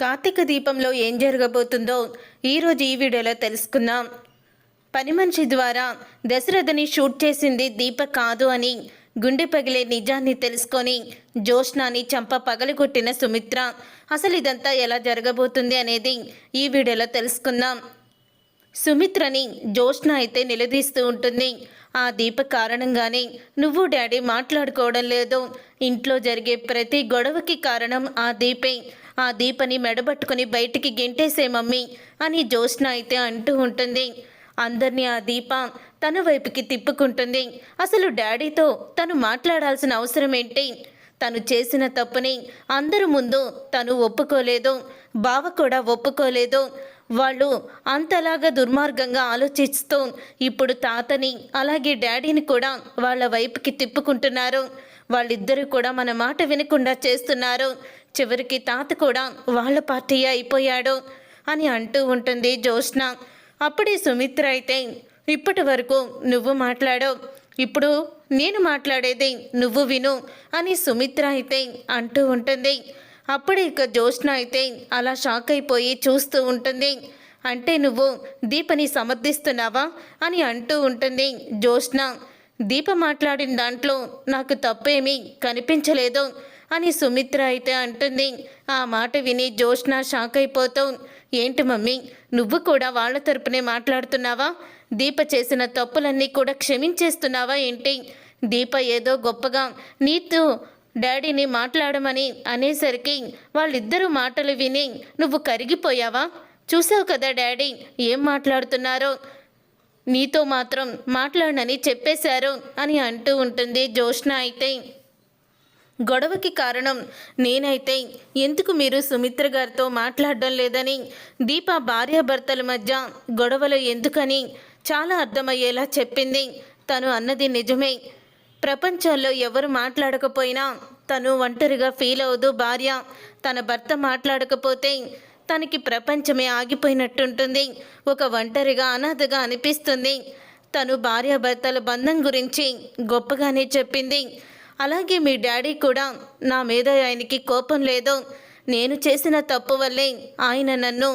కార్తీక దీపంలో ఏం జరగబోతుందో ఈరోజు ఈ వీడియోలో తెలుసుకుందాం. పని మనిషి ద్వారా దశరథని షూట్ చేసింది దీప కాదు అని గుండె పగిలే నిజాన్ని తెలుసుకొని జోష్నాని చంప పగలగొట్టిన సుమిత్ర అసలు ఇదంతా ఎలా జరగబోతుంది? అనేది ఈ వీడియోలో తెలుసుకుందాం. సుమిత్రని జోష్న అయితే నిలదీస్తూ ఉంటుంది. ఆ దీప కారణంగానే నువ్వు డాడీ మాట్లాడుకోవడం లేదు. ఇంట్లో జరిగే ప్రతి గొడవకి కారణం ఆ దీపే. ఆ దీపని మెడబట్టుకుని బయటికి గెంటేసే మమ్మీ అని జ్యోత్స్న అయితే అంటూ ఉంటుంది. అందరినీ ఆ దీప తన వైపుకి తిప్పుకుంటుంది. అసలు డాడీతో తను మాట్లాడాల్సిన అవసరం ఏంటి? తను చేసిన తప్పుని అందరి ముందు తను ఒప్పుకోలేదు. బావ కూడా ఒప్పుకోలేదు. వాళ్ళు అంతలాగా దుర్మార్గంగా ఆలోచిస్తూ ఇప్పుడు తాతని అలాగే డాడీని కూడా వాళ్ళ వైపుకి తిప్పుకుంటున్నారు. వాళ్ళిద్దరూ కూడా మన మాట వినకుండా చేస్తున్నారు. చివరికి తాత కూడా వాళ్ళ పార్టీ అయిపోయాడు అని అంటూ ఉంటుంది జ్యోత్స్న. అప్పుడే సుమిత్ర అయితే ఇప్పటి వరకు నువ్వు మాట్లాడవు. ఇప్పుడు నేను మాట్లాడేది నువ్వు విను అని సుమిత్ర అయితే అంటూ ఉంటుంది. అప్పుడే ఇక జ్యోత్స్న అయితే అలా షాక్ అయిపోయి చూస్తూ ఉంటుంది. అంటే నువ్వు దీపని సమర్థిస్తున్నావా? అని అంటూ ఉంటుంది జ్యోత్స్న. దీప మాట్లాడిన దాంట్లో నాకు తప్పేమీ కనిపించలేదు అని సుమిత్ర అయితే అంటుంది. ఆ మాట విని జోష్న షాక్ అయిపోతావు ఏంటి మమ్మీ నువ్వు కూడా వాళ్ళ తరపునే మాట్లాడుతున్నావా? దీప చేసిన తప్పులన్నీ కూడా క్షమించేస్తున్నావా ఏంటి? దీప ఏదో గొప్పగా నీతో డాడీని మాట్లాడమని అనేసరికి వాళ్ళిద్దరూ మాటలు విని నువ్వు కరిగిపోయావా? చూసావు కదా డాడీ ఏం మాట్లాడుతున్నారో? నీతో మాత్రం మాట్లాడనని చెప్పేశారు అని అంటూ ఉంటుంది జోష్న అయితే. గొడవకి కారణం నేనైతే. ఎందుకు మీరు సుమిత్ర గారితో మాట్లాడడం లేదని? దీప భార్యాభర్తల మధ్య గొడవలు ఎందుకని? చాలా అర్థమయ్యేలా చెప్పింది. తను అన్నది నిజమే. ప్రపంచంలో ఎవరు మాట్లాడకపోయినా తను ఒంటరిగా ఫీల్ అవదు భార్య. తన భర్త మాట్లాడకపోతే తనకి ప్రపంచమే ఆగిపోయినట్టుంటుంది. ఒక ఒంటరిగా అనాథగా అనిపిస్తుంది. తను భార్యాభర్తల బంధం గురించి గొప్పగానే చెప్పింది. అలాగే మీ డాడీ కూడా నా మీద ఆయనకి కోపం లేదు. నేను చేసిన తప్పు వల్లే ఆయన నన్ను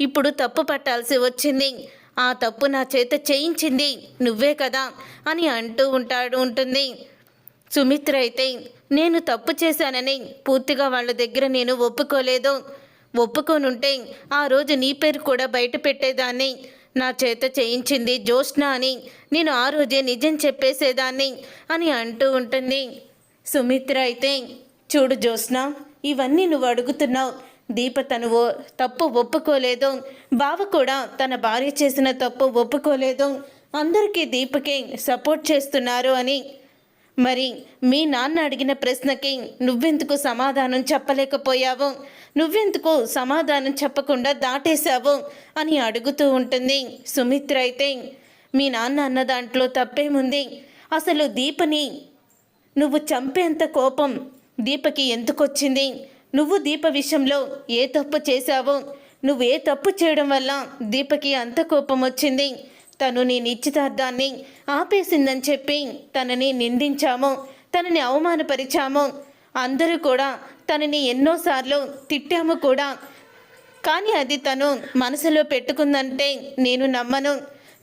ఇప్పుడు తప్పు పట్టాల్సి వచ్చింది. ఆ తప్పు నా చేత చేయించింది నువ్వే కదా అని అంటూ ఉంటాడు ఉంటుంది. సుమిత్ర అయితే నేను తప్పు చేశానని పూర్తిగా వాళ్ళ దగ్గర నేను ఒప్పుకోలేదు. ఒప్పుకోనుంటే ఆ రోజు నీ పేరు కూడా బయట పెట్టేదాన్ని. నా చేత చేయించింది జ్యోష్ణ అని నేను ఆ రోజే నిజం చెప్పేసేదాన్ని అని అంటూ ఉంటుంది. సుమిత్ర అయితే చూడు జోష్న ఇవన్నీ నువ్వు అడుగుతున్నావు. దీప తను ఓ తప్పు ఒప్పుకోలేదు. బావ కూడా తన భార్య చేసిన తప్పు ఒప్పుకోలేదు. అందరికీ దీపకే సపోర్ట్ చేస్తున్నారు అని మరి మీ నాన్న అడిగిన ప్రశ్నకి నువ్వెందుకు సమాధానం చెప్పలేకపోయావు? నువ్వెందుకు సమాధానం చెప్పకుండా దాటేశావు? అని అడుగుతూ ఉంటుంది సుమిత్ర అయితే. మీ నాన్న అన్న దాంట్లో తప్పేముంది? అసలు దీపని నువ్వు చంపేంత కోపం దీపకి ఎందుకొచ్చింది? నువ్వు దీప విషయంలో ఏ తప్పు చేశావో? నువ్వు ఏ తప్పు చేయడం వల్ల దీపకి అంత కోపం వచ్చింది? తను నీ నిశ్చితార్థాన్ని ఆపేసిందని చెప్పి తనని నిందించాము తనని అవమానపరిచాము. అందరూ కూడా తనని ఎన్నోసార్లు తిట్టాము కూడా. కానీ అది తను మనసులో పెట్టుకుందంటే నేను నమ్మను.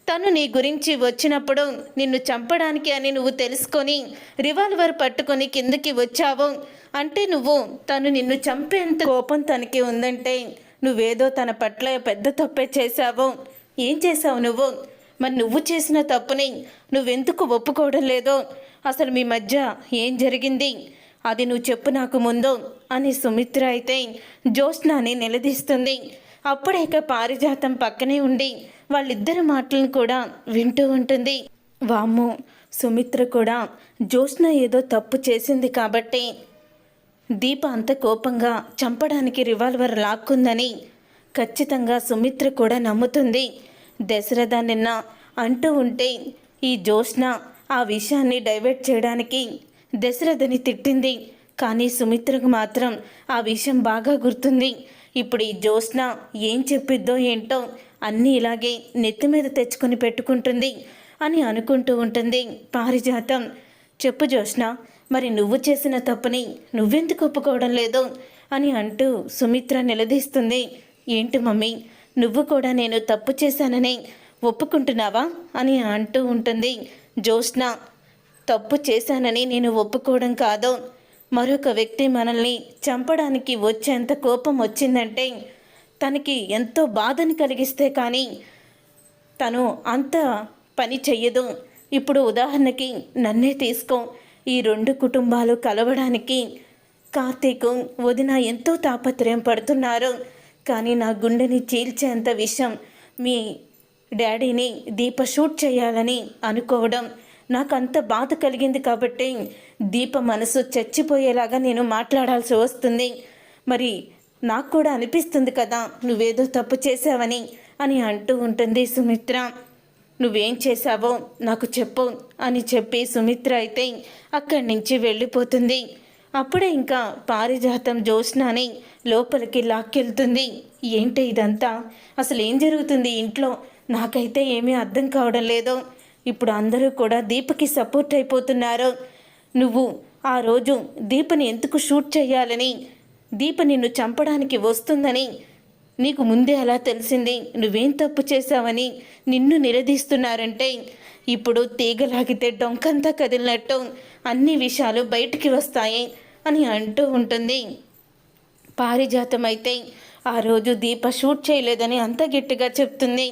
తను నీ గురించి వచ్చినప్పుడు నిన్ను చంపడానికి అని నువ్వు తెలుసుకొని రివాల్వర్ పట్టుకొని కిందకి వచ్చావు. అంటే నువ్వు తను నిన్ను చంపేంత కోపం తనకి ఉందంటే నువ్వేదో తన పట్ల పెద్ద తప్పే చేశావు. ఏం చేశావు నువ్వు? మరి నువ్వు చేసిన తప్పుని నువ్వెందుకు ఒప్పుకోవడం లేదో అసలు మీ మధ్య ఏం జరిగింది? అది నువ్వు చెప్పు నాకు ముందు అని సుమిత్ర అయితే జ్యోత్స్నాని నిలదీస్తుంది. అప్పుడే ఇక పారిజాతం పక్కనే ఉండి వాళ్ళిద్దరి మాటలను కూడా వింటూ ఉంటుంది. వామ్మో సుమిత్ర కూడా జ్యోత్స్న ఏదో తప్పు చేసింది కాబట్టి దీప అంత కోపంగా చంపడానికి రివాల్వర్ లాక్కుందని ఖచ్చితంగా సుమిత్ర కూడా నమ్ముతుంది. దశరథ నిన్న అంటూ ఉంటే ఈ జ్యోత్స్న ఆ విషయాన్ని డైవర్ట్ చేయడానికి దశరథని తిట్టింది. కానీ సుమిత్రకు మాత్రం ఆ విషయం బాగా గుర్తుంది. ఇప్పుడు ఈ జోష్న ఏం చెప్పిద్దో ఏంటో అన్నీ ఇలాగే నెత్తి మీద తెచ్చుకొని పెట్టుకుంటుంది అని అనుకుంటూ ఉంటుంది పారిజాతం. చెప్పు జోష్న మరి నువ్వు చేసిన తప్పుని నువ్వెందుకు ఒప్పుకోవడం లేదు అని అంటూ సుమిత్ర నిలదీస్తుంది. ఏంటి మమ్మీ? నువ్వు కూడా నేను తప్పు చేశానని ఒప్పుకుంటున్నావా? అని అంటూ ఉంటుంది జ్యోత్స్న. తప్పు చేశానని నేను ఒప్పుకోవడం కాదు. మరొక వ్యక్తి మనల్ని చంపడానికి వచ్చేంత కోపం వచ్చిందంటే తనకి ఎంతో బాధని కలిగిస్తే కానీ తను అంత పని చెయ్యదు. ఇప్పుడు ఉదాహరణకి నన్నే తీసుకో. ఈ రెండు కుటుంబాలు కలవడానికి కార్తీక్ వదిన ఎంతో తాపత్రయం పడుతున్నారు. కానీ నా గుండెని చీల్చేంత విషయం మీ డాడీని దీప షూట్ చేయాలని అనుకోవడం నాకు అంత బాధ కలిగింది కాబట్టి దీప మనసు చచ్చిపోయేలాగా నేను మాట్లాడాల్సి వస్తుంది. మరి నాకు కూడా అనిపిస్తుంది కదా నువ్వేదో తప్పు చేసావని అని అంటూ ఉంటుంది సుమిత్ర. నువ్వేం చేశావో నాకు చెప్పు అని చెప్పి సుమిత్ర అయితే అక్కడి నుంచి వెళ్ళిపోతుంది. అప్పుడే ఇంకా పారిజాతం జ్యోత్స్నాని లోపలికి లాక్కెళ్తుంది. ఏంటి ఇదంతా? అసలు ఏం జరుగుతుంది ఇంట్లో? నాకైతే ఏమీ అర్థం కావడం లేదు. ఇప్పుడు అందరూ కూడా దీపకి సపోర్ట్ అయిపోతున్నారు. నువ్వు ఆ రోజు దీపని ఎందుకు షూట్ చేయాలని దీప నిన్ను చంపడానికి వస్తుందని? నీకు ముందే అలా తెలిసింది. నువ్వేం తప్పు చేశావని నిన్ను నిలదీస్తున్నారంటే ఇప్పుడు తీగలాగితే డొంకంతా కదిలినట్టు అన్ని విషయాలు బయటికి వస్తాయి. అని అంటూ ఉంటుంది. పారిజాతం అయితే ఆ రోజు దీప షూట్ చేయలేదని అంత గట్టిగా చెప్తుంది.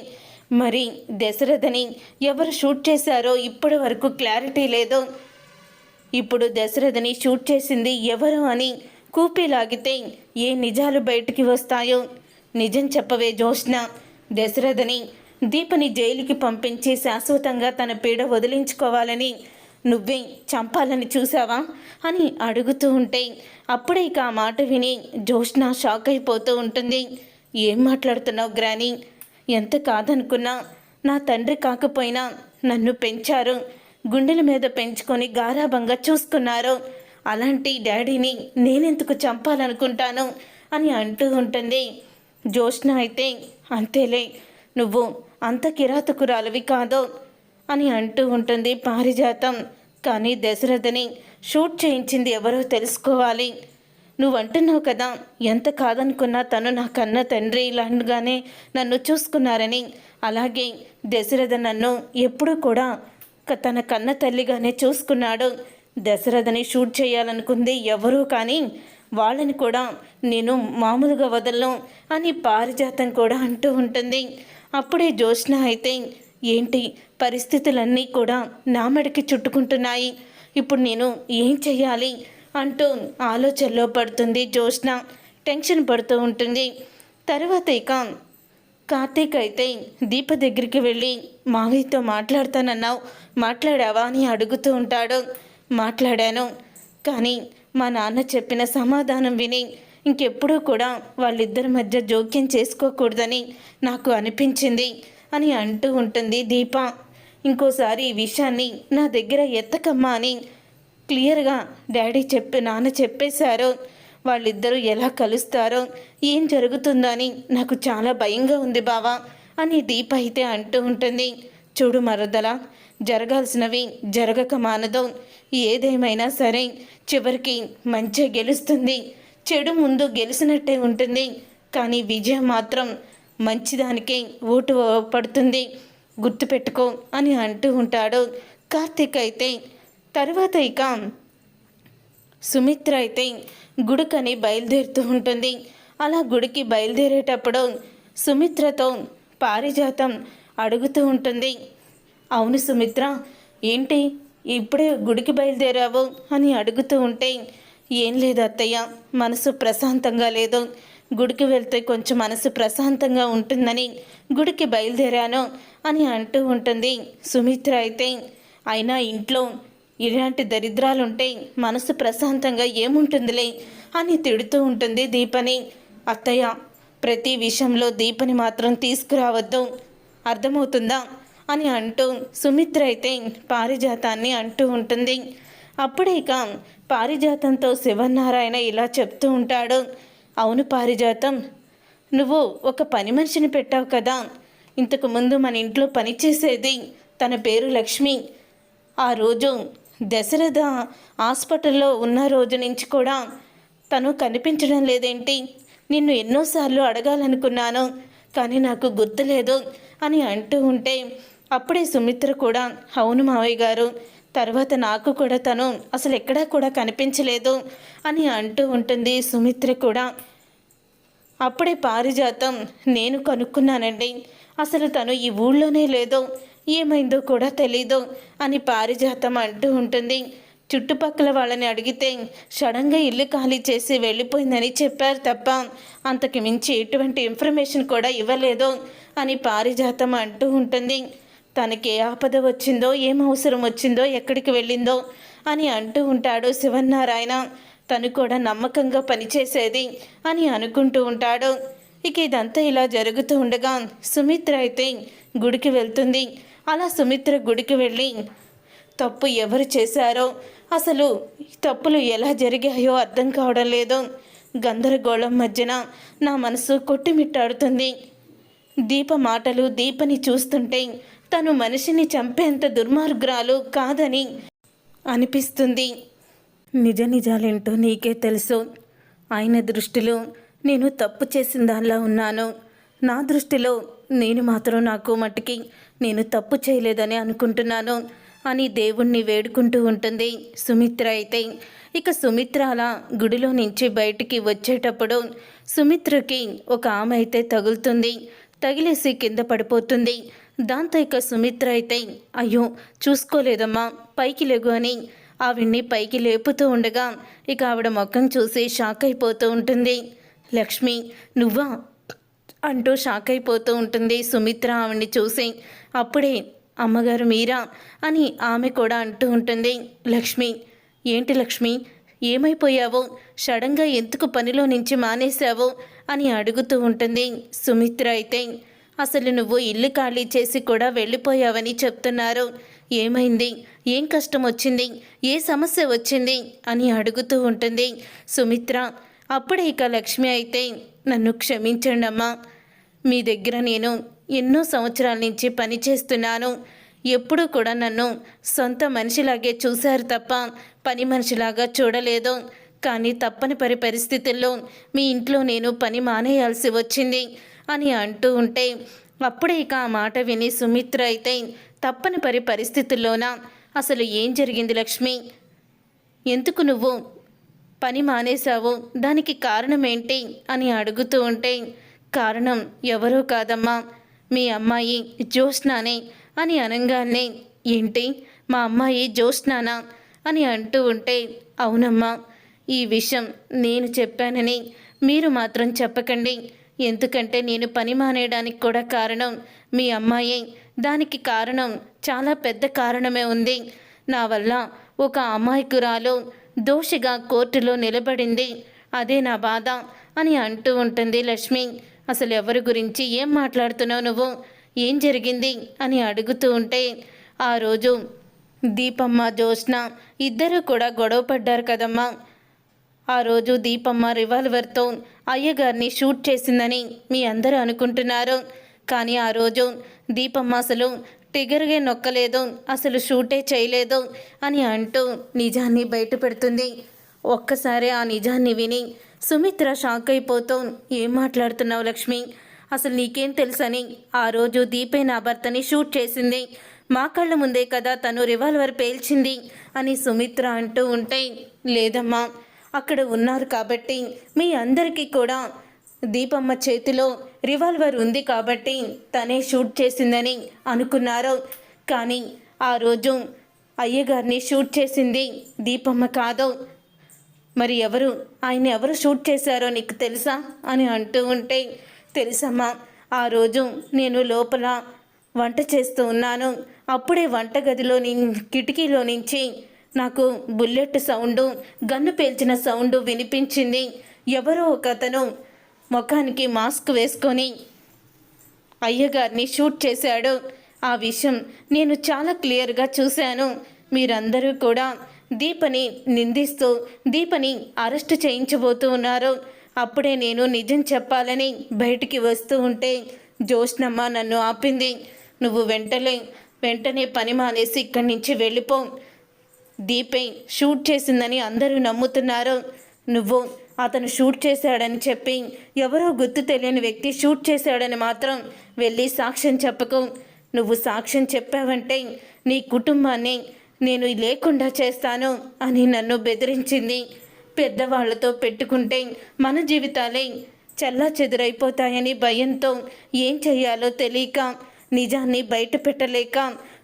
మరి దశరథని ఎవరు షూట్ చేశారో ఇప్పటి వరకు క్లారిటీ లేదు. ఇప్పుడు దశరథని షూట్ చేసింది ఎవరు అని కూపి లాగితే ఏ నిజాలు బయటికి వస్తాయో? నిజం చెప్పవే జోష్న దశరథని దీపని జైలుకి పంపించి శాశ్వతంగా తన పీడ వదిలించుకోవాలని నువ్వే చంపాలని చూసావా? అని అడుగుతూ ఉంటే అప్పుడే ఇక ఆ మాట విని జోష్న షాక్ అయిపోతూ ఉంటుంది. ఏం మాట్లాడుతున్నావు గ్రాని? ఎంత కాదనుకున్నా నా తండ్రి కాకపోయినా నన్ను పెంచారు. గుండెల మీద పెంచుకొని గారాభంగా చూసుకున్నారు. అలాంటి డాడీని నేనెందుకు చంపాలనుకుంటాను? అని అంటూ ఉంటుంది. జోష్న అయితే అంతేలే నువ్వు అంత కిరాతకురాలవి కాదో. అని అంటూ ఉంటుంది. పారిజాతం. కానీ దశరథని షూట్ చేయించింది ఎవరో తెలుసుకోవాలి. నువ్వు అంటున్నావు కదా ఎంత కాదనుకున్నా తను నా కన్న తండ్రి ఇలాగానే నన్ను చూసుకున్నారని. అలాగే దశరథ నన్ను ఎప్పుడూ కూడా తన కన్న తల్లిగానే చూసుకున్నాడు. దశరథని షూట్ చేయాలనుకుంది ఎవరూ కానీ వాళ్ళని కూడా నేను మామూలుగా వదలను అని పారిజాతం కూడా అంటూ ఉంటుంది. అప్పుడే జోష్న అయితే ఏంటి? పరిస్థితులన్నీ కూడా నా మెడకి చుట్టుకుంటున్నాయి. ఇప్పుడు నేను ఏం చెయ్యాలి? అంటూ ఆలోచనలో పడుతుంది జ్యోత్స్న. టెన్షన్ పడుతూ ఉంటుంది. తర్వాత ఇక కార్తీక్ అయితే దీప దగ్గరికి వెళ్ళి మావయ్యతో మాట్లాడతానన్నావు. మాట్లాడావా? అని అడుగుతూ ఉంటాడు. మాట్లాడాను. కానీ మా నాన్న చెప్పిన సమాధానం విని ఇంకెప్పుడూ కూడా వాళ్ళిద్దరి మధ్య జోక్యం చేసుకోకూడదని నాకు అనిపించింది. అని అంటూ ఉంటుంది దీప. ఇంకోసారి ఈ విషయాన్ని నా దగ్గర ఎత్తకమ్మా అని క్లియర్గా డాడీ చెప్పి నాన్న చెప్పేశారు. వాళ్ళిద్దరూ ఎలా కలుస్తారో ఏం జరుగుతుందని నాకు చాలా భయంగా ఉంది బావా అని దీప అయితే అంటూ ఉంటుంది. చూడు మరదల జరగాల్సినవి జరగక మానదు. ఏదేమైనా సరే చివరికి మంచి గెలుస్తుంది. చెడు ముందు గెలిచినట్టే ఉంటుంది. కానీ విజయం మాత్రం మంచిదానికే ఓటు పడుతుంది. గుర్తుపెట్టుకో అని అంటూ ఉంటాడు. కార్తీక్ అయితే తర్వాత ఇక సుమిత్ర అయితే గుడికని బయలుదేరుతూ ఉంటుంది. అలా గుడికి బయలుదేరేటప్పుడు సుమిత్రతో పారిజాతం అడుగుతూ ఉంటుంది. అవును సుమిత్ర ఏంటి ఇప్పుడే గుడికి బయలుదేరావు అని అడుగుతూ ఉంటే ఏం లేదు అత్తయ్య మనసు ప్రశాంతంగా లేదు. గుడికి వెళ్తే కొంచెం మనసు ప్రశాంతంగా ఉంటుందని గుడికి బయలుదేరాను అని అంటూ ఉంటుంది. సుమిత్ర అయితే అయినా ఇంట్లో ఇలాంటి దరిద్రాలుంటే మనసు ప్రశాంతంగా ఏముంటుందిలే? అని తిడుతూ ఉంటుంది దీపని. అత్తయ్య ప్రతి విషయంలో దీపని మాత్రం తీసుకురావద్దు. అర్థమవుతుందా? అని అంటూ సుమిత్ర అయితే పారిజాతాన్ని అంటూ ఉంటుంది. అప్పుడే ఇక పారిజాతంతో శివనారాయణ ఇలా చెప్తూ ఉంటాడు. అవును పారిజాతం. నువ్వు ఒక పని మనిషిని పెట్టావు కదా. ఇంతకు ముందు మన ఇంట్లో పనిచేసేది తన పేరు లక్ష్మి. ఆ రోజు దశరథ హాస్పిటల్లో ఉన్న రోజు నుంచి కూడా తను కనిపించడం లేదేంటి? నిన్ను ఎన్నోసార్లు అడగాలనుకున్నాను కానీ నాకు గుర్తులేదు అని అంటూ ఉంటే అప్పుడే సుమిత్ర కూడా అవును మావయ్య గారు తర్వాత నాకు కూడా తను అసలు ఎక్కడా కూడా కనిపించలేదు అని అంటూ ఉంటుంది సుమిత్ర కూడా. అప్పుడే పారిజాతం నేను కనుక్కున్నానండి. అసలు తను ఈ ఊళ్ళోనే లేదో ఏమైందో కూడా తెలీదు అని పారిజాతం అంటూ ఉంటుంది. చుట్టుపక్కల వాళ్ళని అడిగితే సడన్గా ఇల్లు ఖాళీ చేసి వెళ్ళిపోయిందని చెప్పారు తప్ప అంతకు మించి ఎటువంటి ఇన్ఫర్మేషన్ కూడా ఇవ్వలేదు అని పారిజాతం అంటూ ఉంటుంది. తనకి ఏ ఆపద వచ్చిందో ఏం అవసరం వచ్చిందో ఎక్కడికి వెళ్ళిందో అని అంటూ ఉంటాడు శివన్నారాయణ. తను కూడా నమ్మకంగా పనిచేసేది అని అనుకుంటూ ఉంటాడు. ఇక ఇదంతా ఇలా జరుగుతూ ఉండగా సుమిత్ర అయితే గుడికి వెళ్తుంది. అలా సుమిత్ర గుడికి వెళ్ళి తప్పు ఎవరు చేశారో అసలు తప్పులు ఎలా జరిగాయో అర్థం కావడం లేదు. గందరగోళం మధ్యన నా మనసు కొట్టుమిట్టాడుతుంది. దీప మాటలు దీపని చూస్తుంటే తను మనిషిని చంపేంత దుర్మార్గురాలు కాదని అనిపిస్తుంది. నిజ నిజాలేంటో నీకే తెలుసు. ఆయన దృష్టిలో నేను తప్పు చేసిన దానిలా ఉన్నాను. నా దృష్టిలో నేను మాత్రం నాకు మట్టుకి నేను తప్పు చేయలేదని అనుకుంటున్నాను అని దేవుణ్ణి వేడుకుంటూ ఉంటుంది సుమిత్ర అయితే. ఇక సుమిత్ర అలా గుడిలో నుంచి బయటికి వచ్చేటప్పుడు సుమిత్రకి ఒక ఆమె అయితే తగులుతుంది. తగిలేసి కింద పడిపోతుంది. దాంతో ఇక సుమిత్ర అయితే అయ్యో చూసుకోలేదమ్మా పైకి లేగు అని ఆవిడ్ని పైకి లేపుతూ ఉండగా ఇక ఆవిడ ముఖం చూసి షాక్ అయిపోతూ ఉంటుంది. లక్ష్మి నువ్వా? అంటూ షాక్ అయిపోతూ ఉంటుంది సుమిత్ర ఆవిడ్ని చూసి. అప్పుడే అమ్మగారు మీరా? అని ఆమె కూడా అంటూ ఉంటుంది. లక్ష్మి ఏంటి లక్ష్మి? ఏమైపోయావో? సడన్గా ఎందుకు పనిలో నుంచి మానేశావో? అని అడుగుతూ ఉంటుంది సుమిత్ర అయితే. అసలు నువ్వు ఇల్లు ఖాళీ చేసి కూడా వెళ్ళిపోయావని చెప్తున్నారు. ఏమైంది? ఏం కష్టం వచ్చింది? ఏ సమస్య వచ్చింది? అని అడుగుతూ ఉంటుంది సుమిత్ర. అప్పుడే ఇక లక్ష్మి అయితే నన్ను క్షమించండి అమ్మా మీ దగ్గర నేను ఎన్నో సంవత్సరాల నుంచి పని చేస్తున్నాను. ఎప్పుడూ కూడా నన్ను సొంత మనిషిలాగే చూశారు తప్ప పని మనిషిలాగా చూడలేదు. కానీ తప్పని పరి పరిస్థితుల్లో మీ ఇంట్లో నేను పని మానేయాల్సి వచ్చింది. అని అంటూ ఉంటే అప్పుడే ఇక ఆ మాట విని సుమిత్ర అయితే తప్పనిపరి పరిస్థితుల్లోన? అసలు ఏం జరిగింది లక్ష్మి? ఎందుకు నువ్వు పని మానేశావు? దానికి కారణం ఏంటి అని అడుగుతూ ఉంటే కారణం ఎవరో కాదమ్మా మీ అమ్మాయి జ్యోత్స్నానే అని అనగానే ఏంటి? మా అమ్మాయి జ్యోత్స్నానా? అని అంటూ ఉంటే అవునమ్మా ఈ విషయం నేను చెప్పానని మీరు మాత్రం చెప్పకండి. ఎందుకంటే నేను పని మానేయడానికి కూడా కారణం మీ అమ్మాయి. దానికి కారణం చాలా పెద్ద కారణమే ఉంది. నా వల్ల ఒక అమాయకురాలు దోషిగా కోర్టులో నిలబడింది. అదే నా బాధ అని అంటూ ఉంటుంది లక్ష్మి. అసలు ఎవరి గురించి ఏం మాట్లాడుతున్నావు నువ్వు? ఏం జరిగింది? అని అడుగుతూ ఉంటే ఆ రోజు దీపమ్మ జ్యోత్స్న ఇద్దరు కూడా గొడవ పడ్డారు కదమ్మా. ఆ రోజు దీపమ్మ రివాల్వర్తో అయ్యగారిని షూట్ చేసిందని మీ అందరూ అనుకుంటున్నారు. కానీ ఆ రోజు దీపమ్మ అసలు టిగర్గే నొక్కలేదు అసలు షూటే చేయలేదు అని అంటూ నిజాన్ని బయట పెడుతుంది ఒక్కసారి ఆ నిజాన్ని విని సుమిత్ర షాక్ అయిపోతూ ఏం మాట్లాడుతున్నావు లక్ష్మి? అసలు నీకేం తెలుసని? ఆ రోజు దీపే నా భర్తని షూట్ చేసింది. మా కళ్ళ ముందే కదా తను రివాల్వర్ పేల్చింది అని సుమిత్ర అంటూ ఉంటే లేదమ్మా అక్కడ ఉన్నారు కాబట్టి మీ అందరికీ కూడా దీపమ్మ చేతిలో రివాల్వర్ ఉంది కాబట్టి తనే షూట్ చేసిందని అనుకున్నారు. కానీ ఆ రోజు అయ్యగారిని షూట్ చేసింది దీపమ్మ కాదు. మరి ఎవరు? ఆయన ఎవరు షూట్ చేశారో నీకు తెలుసా? అని అంటూ ఉంటే తెలుసమ్మా ఆ రోజు నేను లోపల వంట చేస్తూ ఉన్నాను. అప్పుడే వంటగదిలో కిటికీలో నుంచి నాకు బుల్లెట్ సౌండు గన్ను పేల్చిన సౌండు వినిపించింది. ఎవరో ఒక అతను ముఖానికి మాస్క్ వేసుకొని అయ్యగారిని షూట్ చేశాడు. ఆ విషయం నేను చాలా క్లియర్గా చూశాను. మీరందరూ కూడా దీపని నిందిస్తూ దీపని అరెస్ట్ చేయించబోతూ ఉన్నారు. అప్పుడే నేను నిజం చెప్పాలని బయటికి వస్తూ ఉంటే జోష్నమ్మ నన్ను ఆపింది. నువ్వు వెంటనే వెంటనే పని మానేసి ఇక్కడి నుంచి వెళ్ళిపో. దీపే షూట్ చేసిందని అందరూ నమ్ముతున్నారు. నువ్వు అతను షూట్ చేశాడని చెప్పి ఎవరో గుర్తు తెలియని వ్యక్తి షూట్ చేశాడని మాత్రం వెళ్ళి సాక్ష్యం చెప్పకు. నువ్వు సాక్ష్యం చెప్పావంటే నీ కుటుంబాన్ని నేను లేకుండా చేస్తాను అని నన్ను బెదిరించింది. పెద్దవాళ్ళతో పెట్టుకుంటే మన జీవితాలే చల్లా చెదురైపోతాయని భయంతో ఏం చేయాలో తెలియక నిజాన్ని బయట పెట్టలేక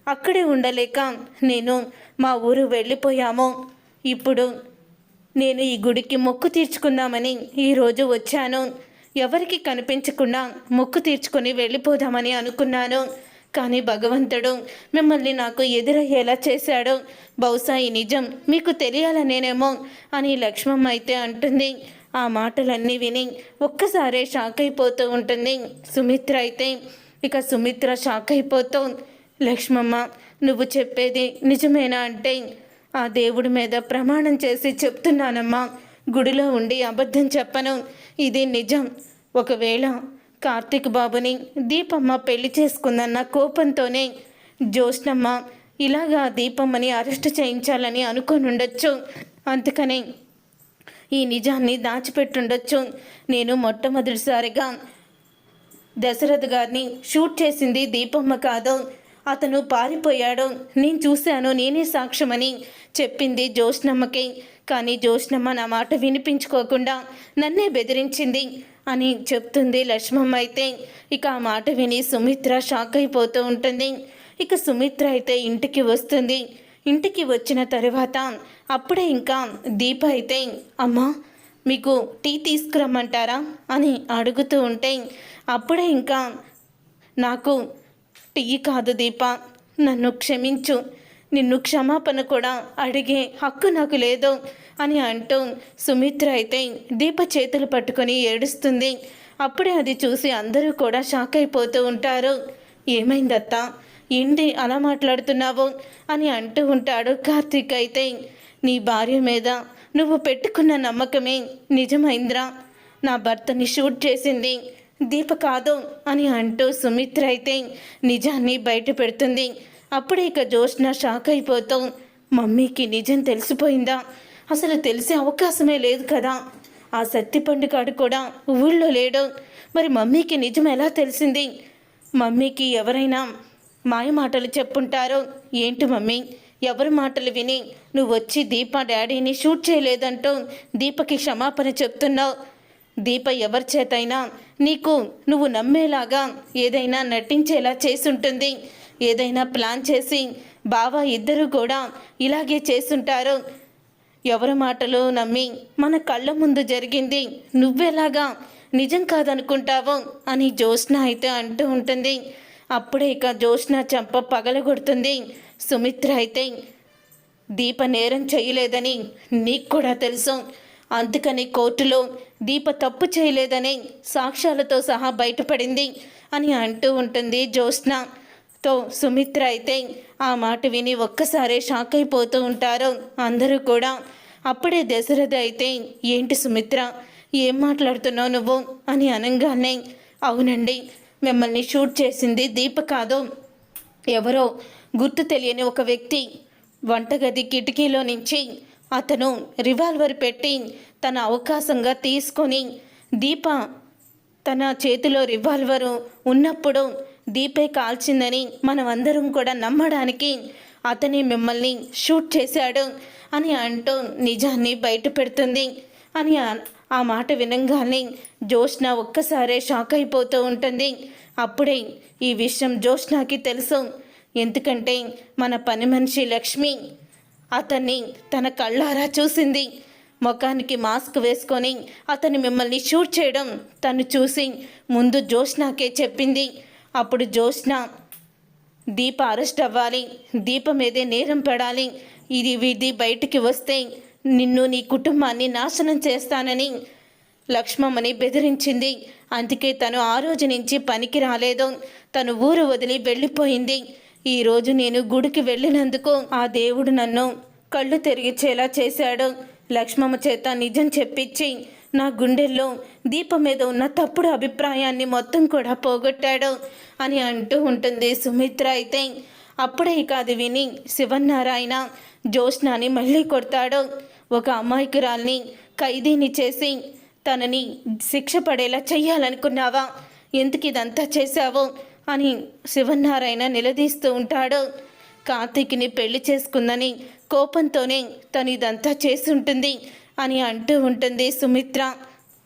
అక్కడే ఉండలేక నేను మా ఊరు వెళ్ళిపోయాము. ఇప్పుడు నేను ఈ గుడికి మొక్కు తీర్చుకుందామని ఈరోజు వచ్చాను. ఎవరికి కనిపించకుండా మొక్కు తీర్చుకొని వెళ్ళిపోదామని అనుకున్నాను. కానీ భగవంతుడు మిమ్మల్ని నాకు ఎదురయ్యేలా చేశాడు. బహుశా ఈ నిజం మీకు తెలియాలనేనేమో అని లక్ష్మమ్మ అయితే అంటుంది. ఆ మాటలన్నీ విని ఒక్కసారే షాక్ అయిపోతూ ఉంటుంది. సుమిత్ర అయితే ఇక సుమిత్ర షాక్ అయిపోతూ లక్ష్మమ్మ నువ్వు చెప్పేది నిజమేనా అంటే ఆ దేవుడి మీద ప్రమాణం చేసి చెప్తున్నానమ్మా. గుడిలో ఉండి అబద్ధం చెప్పను. ఇది నిజం. ఒకవేళ కార్తీక్ బాబుని దీపమ్మ పెళ్ళి చేసుకుందన్న కోపంతోనే జ్యోష్ణమ్మ ఇలాగా దీపమ్మని అరెస్ట్ చేయించాలని అనుకుని ఉండొచ్చు అందుకనే ఈ నిజాన్ని దాచిపెట్టుండొచ్చు. నేను మొట్టమొదటిసారిగా దశరథ్ గారిని షూట్ చేసింది దీపమ్మ కాదు. అతను పారిపోయాడు. నేను చూశాను నేనే సాక్ష్యమని చెప్పింది జోష్నమ్మకి కానీ జ్యోష్ణమ్మ నా మాట వినిపించుకోకుండా నన్నే బెదిరించింది అని చెప్తుంది లక్ష్మమ్మ అయితే. ఇక ఆ మాట విని సుమిత్ర షాక్ అయిపోతూ ఉంటుంది. ఇక సుమిత్ర అయితే ఇంటికి వస్తుంది. ఇంటికి వచ్చిన తర్వాత అప్పుడే ఇంకా దీప అయితే అమ్మా మీకు టీ తీసుకురమ్మంటారా? అని అడుగుతూ ఉంటే అప్పుడే ఇంకా నాకు టీ కాదు దీప. నన్ను క్షమించు. నిన్ను క్షమాపణ కూడా అడిగే హక్కు నాకు లేదు అని అంటూ సుమిత్ర అయితే దీప చేతులు పట్టుకొని ఏడుస్తుంది. అప్పుడే అది చూసి అందరూ కూడా షాక్ అయిపోతూ ఉంటారు. ఏమైందత్తా? ఏంటి అలా మాట్లాడుతున్నావు? అని అంటూ ఉంటాడు కార్తీక్ అయితే. నీ భార్య మీద నువ్వు పెట్టుకున్న నమ్మకమే నిజమైంద్రా. నా భర్తని షూట్ చేసింది. దీప కాదు అని అంటూ సుమిత్ర అయితే నిజాన్ని బయట పెడుతుంది. అప్పుడే ఇక జోష్న షాక్ అయిపోతాం మమ్మీకి నిజం తెలిసిపోయిందా? అసలు తెలిసే అవకాశమే లేదు కదా. ఆ సత్తి పండుగాడు కూడా ఊళ్ళో లేడు. మరి మమ్మీకి నిజం ఎలా తెలిసింది? మమ్మీకి ఎవరైనా మాయ మాటలు చెప్పుంటారో. ఏంటి మమ్మీ? ఎవరి మాటలు విని నువ్వు వచ్చి దీప డాడీని షూట్ చేయలేదంటూ దీపకి క్షమాపణ చెప్తున్నావు. దీప ఎవరి చేతైనా నీకు నువ్వు నమ్మేలాగా ఏదైనా నటించేలా చేసుంటుంది. ఏదైనా ప్లాన్ చేసి బావ ఇద్దరు కూడా ఇలాగే చేసుంటారు. ఎవరి మాటలు నమ్మి మన కళ్ళ ముందు జరిగింది నువ్వెలాగా నిజం కాదనుకుంటావో అని జ్యోత్స్న అయితే అంటూ ఉంటుంది. అప్పుడే ఇక జ్యోత్స్న చెంప పగలగొడుతుంది. సుమిత్ర అయితే దీప నేరం చేయలేదని నీకు కూడా తెలుసు. అందుకని కోర్టులో దీప తప్పు చేయలేదని సాక్ష్యాలతో సహా బయటపడింది అని అంటూ ఉంటుంది జ్యోత్స్న. తో సుమిత్ర అయితే ఆ మాట విని ఒక్కసారే షాక్ అయిపోతూ ఉంటారు అందరూ కూడా. అప్పుడే దశరథ అయితే ఏంటి సుమిత్ర ఏం మాట్లాడుతున్నావు నువ్వు? అని అనగానే అవునండి మిమ్మల్ని షూట్ చేసింది దీప కాదు. ఎవరో గుర్తు తెలియని ఒక వ్యక్తి. వంటగది కిటికీలో నుంచి అతను రివాల్వర్ పెట్టి తన అవకాశంగా తీసుకొని దీప తన చేతిలో రివాల్వరు ఉన్నప్పుడు దీపే కాల్చిందని మనమందరం కూడా నమ్మడానికి అతని మిమ్మల్ని షూట్ చేశాడు అని అంటూ నిజాన్ని బయట పెడుతుంది అని ఆ- మాట వినంగానే జోష్న ఒక్కసారే షాక్ అయిపోతూ ఉంటుంది. అప్పుడే ఈ విషయం జోష్నాకి తెలుసు. ఎందుకంటే మన పని మనిషి లక్ష్మి అతన్ని తన కళ్ళారా చూసింది. ముఖానికి మాస్క్ వేసుకొని అతను మిమ్మల్ని షూట్ చేయడం తను చూసి ముందు జోష్నాకే చెప్పింది. అప్పుడు జోష్న దీప అరెస్ట్ అవ్వాలి. దీప మీదే నేరం పడాలి. ఇది విధి బయటికి వస్తే నిన్ను నీ కుటుంబాన్ని నాశనం చేస్తానని లక్ష్మమ్మని బెదిరించింది. అందుకే తను ఆ రోజు నుంచి పనికి రాలేదు. తను ఊరు వదిలి వెళ్ళిపోయింది. ఈరోజు నేను గుడికి వెళ్ళినందుకు ఆ దేవుడు నన్ను కళ్ళు తెరిగిచ్చేలా చేశాడు. లక్ష్మమ్మ చేత నిజం చెప్పించి నా గుండెల్లో దీపం మీద ఉన్న తప్పుడు అభిప్రాయాన్ని మొత్తం కూడా పోగొట్టాడు అని అంటూ ఉంటుంది సుమిత్ర అయితే. అప్పుడే ఇక అది విని శివన్నారాయణ జ్యోత్స్నాని మళ్ళీ కొడతాడు. ఒక అమాయకురాల్ని ఖైదీని చేసి తనని శిక్ష పడేలా చెయ్యాలనుకున్నావా? ఎందుకు ఇదంతా చేశావు? అని శివనారాయణ నిలదీస్తూ ఉంటాడు. కార్తీక్ని పెళ్ళి చేసుకుందని కోపంతోనే తను ఇదంతా చేసి ఉంటుంది అని అంటూ ఉంటుంది సుమిత్ర.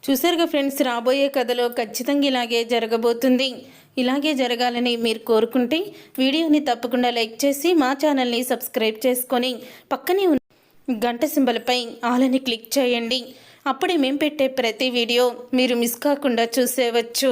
చూసారుగా ఫ్రెండ్స్ రాబోయే కథలో ఖచ్చితంగా ఇలాగే జరగబోతుంది. ఇలాగే జరగాలని మీరు కోరుకుంటే వీడియోని తప్పకుండా లైక్ చేసి మా ఛానల్ని సబ్స్క్రైబ్ చేసుకొని పక్కనే ఉన్న గంట సింబల్పై ఆలని క్లిక్ చేయండి. అప్పుడే మేము పెట్టే ప్రతి వీడియో మీరు మిస్ కాకుండా చూసేవచ్చు.